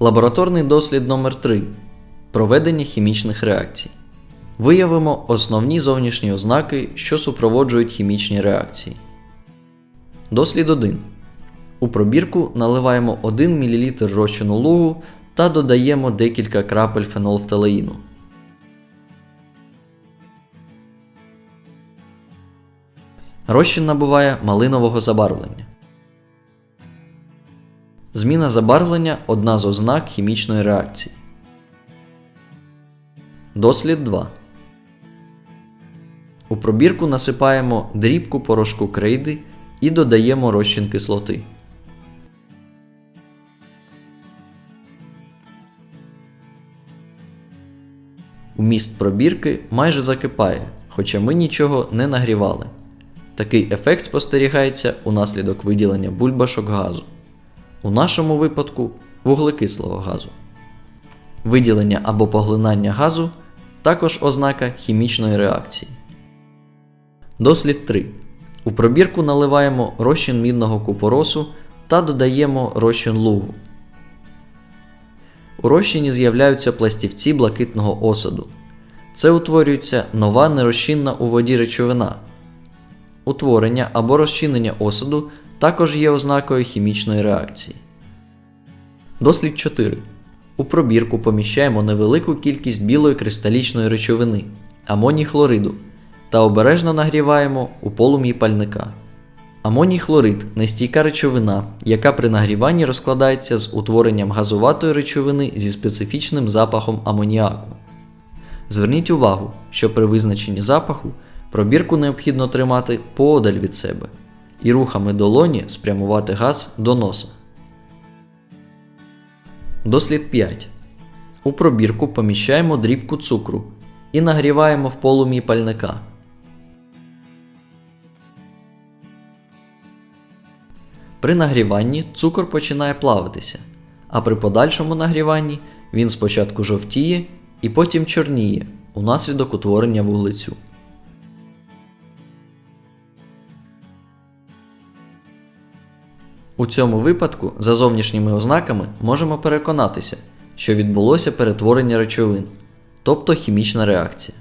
Лабораторний дослід номер 3 Проведення хімічних реакцій. Виявимо основні зовнішні ознаки, що супроводжують хімічні реакції. Дослід 1. У пробірку наливаємо 1 мл розчину лугу та додаємо декілька крапель фенолфталеїну. Розчин набуває малинового забарвлення. Зміна забарвлення одна з ознак хімічної реакції. Дослід 2. У пробірку насипаємо дрібку порошку крейди і додаємо розчин кислоти. Вміст пробірки майже закипає, хоча ми нічого не нагрівали. Такий ефект спостерігається унаслідок виділення бульбашок газу. У нашому випадку вуглекислого газу. Виділення або поглинання газу також ознака хімічної реакції. Дослід 3. У пробірку наливаємо розчин мідного купоросу та додаємо розчин лугу. У розчині з'являються пластівці блакитного осаду. Це утворюється нова нерозчинна у воді речовина. Утворення або розчинення осаду також є ознакою хімічної реакції. Дослід 4. У пробірку поміщаємо невелику кількість білої кристалічної речовини амоній хлориду та обережно нагріваємо у полум'ї пальника. Амоній хлорид нестійка речовина, яка при нагріванні розкладається з утворенням газуватої речовини зі специфічним запахом амоніаку. Зверніть увагу, що при визначенні запаху пробірку необхідно тримати поодаль від себе і рухами долоні спрямувати газ до носа. Дослід 5. У пробірку поміщаємо дрібку цукру і нагріваємо в полум'ї пальника. При нагріванні цукор починає плавитися, а при подальшому нагріванні він спочатку жовтіє і потім чорніє унаслідок утворення вуглецю. У цьому випадку за зовнішніми ознаками можемо переконатися, що відбулося перетворення речовин, тобто хімічна реакція.